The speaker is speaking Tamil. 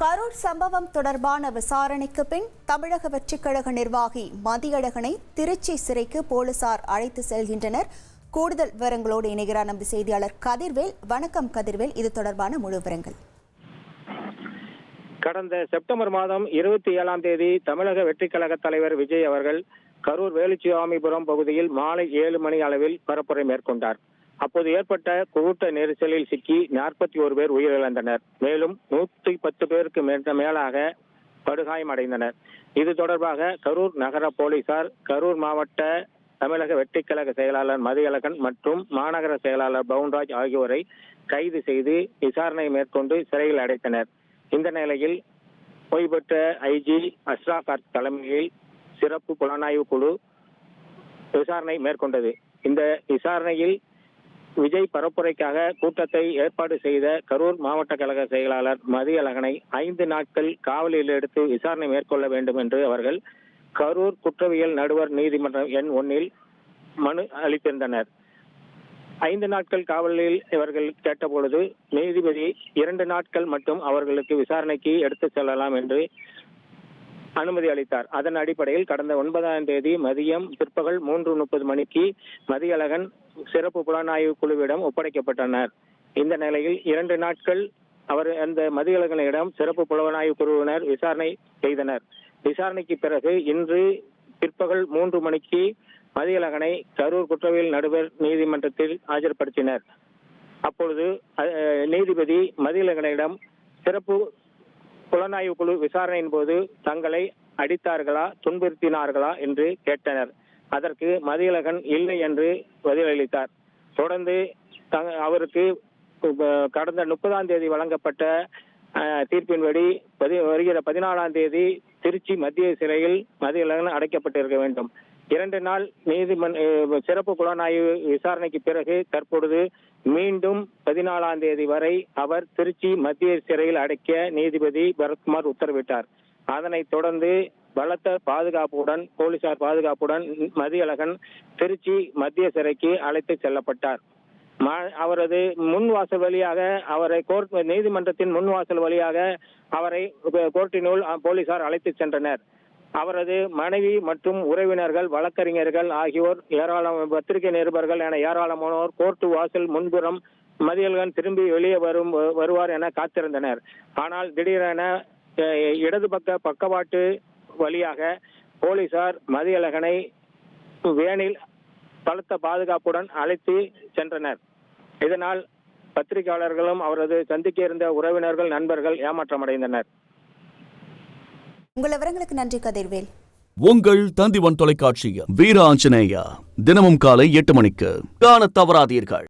கரூர் சம்பவம் தொடர்பான விசாரணைக்கு பின் தமிழக வெற்றிக்கழக நிர்வாகி மதியழகனை திருச்சி சிறைக்கு போலீசார் அழைத்து செல்கின்றனர். கூடுதல் விவரங்களோடு இணைகிறார் நமது செய்தியாளர் கதிர்வேல். வணக்கம் கதிர்வேல். இது தொடர்பான முழு விவரங்கள். கடந்த செப்டம்பர் மாதம் இருபத்தி ஏழாம் தேதி தமிழக வெற்றிக்கழக தலைவர் விஜய் அவர்கள் கரூர் வேலுச்சிவாமிபுரம் பகுதியில் மாலை ஏழு மணி அளவில் பரப்புரை மேற்கொண்டார். அப்போது ஏற்பட்ட கூட்ட நெரிசலில் சிக்கி நாற்பத்தி ஒரு பேர் உயிரிழந்தனர். மேலும் நூத்தி பத்து பேருக்கு மே- மேலாக படுகாயமடைந்தனர் இது தொடர்பாக கரூர் நகர போலீசார் கரூர் மாவட்ட தமிழக வெட்டிக்கழக செயலாளர் மதியழகன் மற்றும் மாநகர செயலாளர் பவுன்ராஜ் ஆகியோரை கைது செய்து விசாரணை மேற்கொண்டு சிறையில் அடைத்தனர். இந்த நிலையில் ஓய்வு பெற்ற ஐஜி அஸ்ராகார் தலைமையில் சிறப்பு புலனாய்வு குழு விசாரணை மேற்கொண்டது. இந்த விசாரணையில் விஜய் பரப்புரைக்காக கூட்டத்தை ஏற்பாடு செய்த கரூர் மாவட்ட கழக செயலாளர் மதியழகனை ஐந்து நாட்கள் காவலில் எடுத்து விசாரணை மேற்கொள்ள வேண்டும் என்று அவர்கள் கரூர் குற்றவியல் நடுவர் நீதிமன்றம் எண் ஒன்னில் மனு அளித்திருந்தனர். ஐந்து நாட்கள் காவலில் இவர்கள் கேட்டபொழுது நீதிபதி இரண்டு நாட்கள் மட்டும் அவர்களுக்கு விசாரணைக்கு எடுத்துச் செல்லலாம் என்று அனுமதி அளித்தார். அதன் அடிப்படையில் கடந்த ஒன்பதாம் தேதி மதியம் பிற்பகல் மூன்று முப்பது மணிக்கு மதியழகன் சிறப்பு புலனாய்வு குழுவிடம் ஒப்படைக்கப்பட்டனர். இந்த நிலையில் இரண்டு நாட்கள் அவர் அந்த மதியழகனிடம் சிறப்பு புலனாய்வு குழுவினர் விசாரணை செய்தனர். விசாரணைக்கு பிறகு இன்று பிற்பகல் மூன்று மணிக்கு மதியழகனை கரூர் குற்றவியல் நடுவர் நீதிமன்றத்தில் ஆஜர்படுத்தினர். அப்பொழுது நீதிபதி மதியழகனிடம் சிறப்பு புலனாய்வு குழு விசாரணையின் போது தங்களை அடித்தார்களா துன்புறுத்தினார்களா என்று கேட்டனர். அதற்கு மதியழகன் இல்லை என்று பதிலளித்தார். தொடர்ந்து த- அவருக்கு கடந்த முப்பதாம் தேதி வழங்கப்பட்ட அஹ், தீர்ப்பின்படி வருகிற பதினாலாம் தேதி திருச்சி மத்திய சிறையில் மதியழகன் அடைக்கப்பட்டிருக்க வேண்டும். இரண்டு நாள் நீதிமன்ற சிறப்பு புலனாய்வு விசாரணைக்கு பிறகு தற்பொழுது மீண்டும் பதினாலாம் தேதி வரை அவர் திருச்சி மத்திய சிறையில் அடைக்க நீதிபதி பரத்குமார் உத்தரவிட்டார். அதனைத் தொடர்ந்து பலத்த பாதுகாப்புடன் போலீசார் பாதுகாப்புடன் மதியழகன் திருச்சி மத்திய சிறைக்கு அழைத்து செல்லப்பட்டார். அவரது முன் வாசல் வழியாக அவரை கோர்ட் நீதிமன்றத்தின் முன் வாசல் வழியாக அவரை கோர்ட்டினுள் போலீசார் அழைத்து சென்றனர். அவரது மனைவி மற்றும் உறவினர்கள் வழக்கறிஞர்கள் ஆகியோர் ஏராளம் பத்திரிகை நிருபர்கள் என ஏராளமானோர் கோர்ட்டு வாசல் முன்புறம் மதியல்கன் திரும்பி வெளியே வரும் வருவார் என காத்திருந்தனர். ஆனால் திடீரென இடது பக்க பக்கவாட்டு வழியாக போலீசார் மதியழகனை வேனில் பலத்த பாதுகாப்புடன் அழைத்து சென்றனர். இதனால் பத்திரிகையாளர்களும் அவரது சந்திக்க இருந்த உறவினர்கள் நண்பர்கள் ஏமாற்றமடைந்தனர். உங்கள் விவரங்களுக்கு நன்றி கதிர்வேல். உங்கள் தந்திவன் தொலைக்காட்சியில் வீர ஆஞ்சநேயா தினமும் காலை எட்டு மணிக்கு. காண தவறாதீர்கள்.